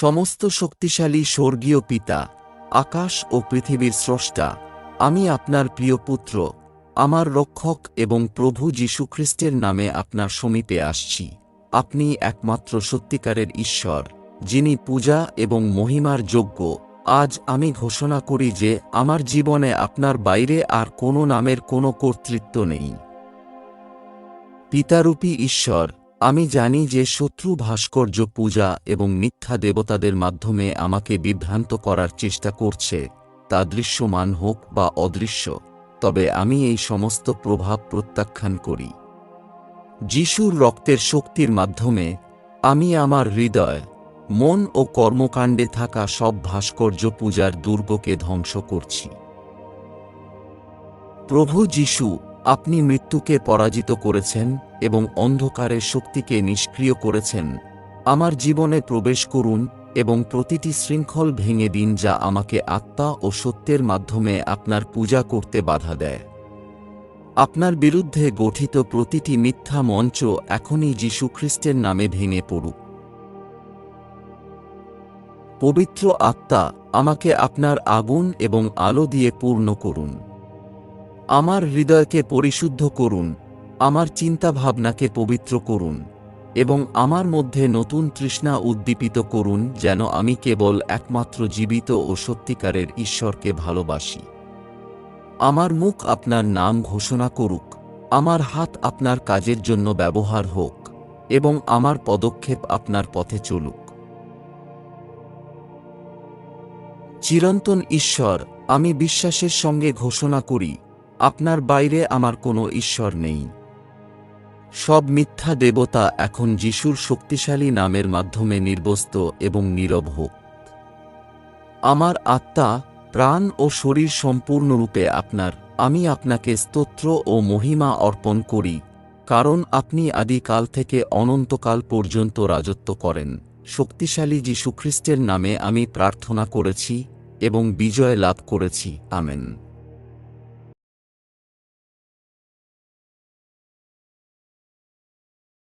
সমস্ত শক্তিশালী স্বর্গীয় পিতা, আকাশ ও পৃথিবীর স্রষ্টা, আমি আপনার প্রিয় পুত্র, আমার রক্ষক এবং প্রভু যীশুখ্রিস্টের নামে আপনার সমীপে আসছি। আপনি একমাত্র সত্যিকারের ঈশ্বর, যিনি পূজা এবং মহিমার যোগ্য। আজ আমি ঘোষণা করি যে আমার জীবনে আপনার বাইরে আর কোনো নামের কোনো কর্তৃত্ব নেই। পিতারূপী ঈশ্বর আমি জানি যে শত্রু ভাস্কর্য পূজা এবং মিথ্যা দেবতাদের মাধ্যমে আমাকে বিভ্রান্ত করার চেষ্টা করছে, তা দৃশ্যমান হোক বা অদৃশ্য, তবে আমি এই সমস্ত প্রভাব প্রত্যাখ্যান করি। যিশুর রক্তের শক্তির মাধ্যমে আমি আমার হৃদয়, মন ও কর্মকাণ্ডে থাকা সব ভাস্কর্য পূজার দুর্গকে ধ্বংস করছি। প্রভু যিশু আপনি মৃত্যুকে পরাজিত করেছেন এবং অন্ধকারের শক্তিকে নিষ্ক্রিয় করেছেন। আমার জীবনে প্রবেশ করুন এবং প্রতিটি শৃঙ্খল ভেঙে দিন যা আমাকে আত্মা ও সত্যের মাধ্যমে আপনার পূজা করতে বাধা দেয়। আপনার বিরুদ্ধে গঠিত প্রতিটি মিথ্যা মঞ্চ এখনই যীশুখ্রিস্টের নামে ভেঙে পড়ুক। পবিত্র আত্মা আমাকে আপনার আগুন এবং আলো দিয়ে পূর্ণ করুন। আমার হৃদয়কে পরিশুদ্ধ করুন, আমার চিন্তাভাবনাকে পবিত্র করুন, এবং আমার মধ্যে নতুন তৃষ্ণা উদ্দীপিত করুন যেন আমি কেবল একমাত্র জীবিত ও সত্যিকারের ঈশ্বরকে ভালোবাসি। আমার মুখ আপনার নাম ঘোষণা করুক, আমার হাত আপনার কাজের জন্য ব্যবহার হোক, এবং আমার পদক্ষেপ আপনার পথে চলুক। চিরন্তন ঈশ্বর, আমি বিশ্বাসের সঙ্গে ঘোষণা করি আপনার বাইরে আমার কোনো ঈশ্বর নেই। সব মিথ্যা দেবতা এখন যিশুর শক্তিশালী নামের মাধ্যমে নির্বস্ত এবং নীরব হোক। আমার আত্মা, প্রাণ ও শরীর সম্পূর্ণরূপে আপনার। আমি আপনাকে স্তোত্র ও মহিমা অর্পণ করি, কারণ আপনি আদিকাল থেকে অনন্তকাল পর্যন্ত রাজত্ব করেন। শক্তিশালী যীশুখ্রিস্টের নামে আমি প্রার্থনা করেছি এবং বিজয় লাভ করেছি। আমেন।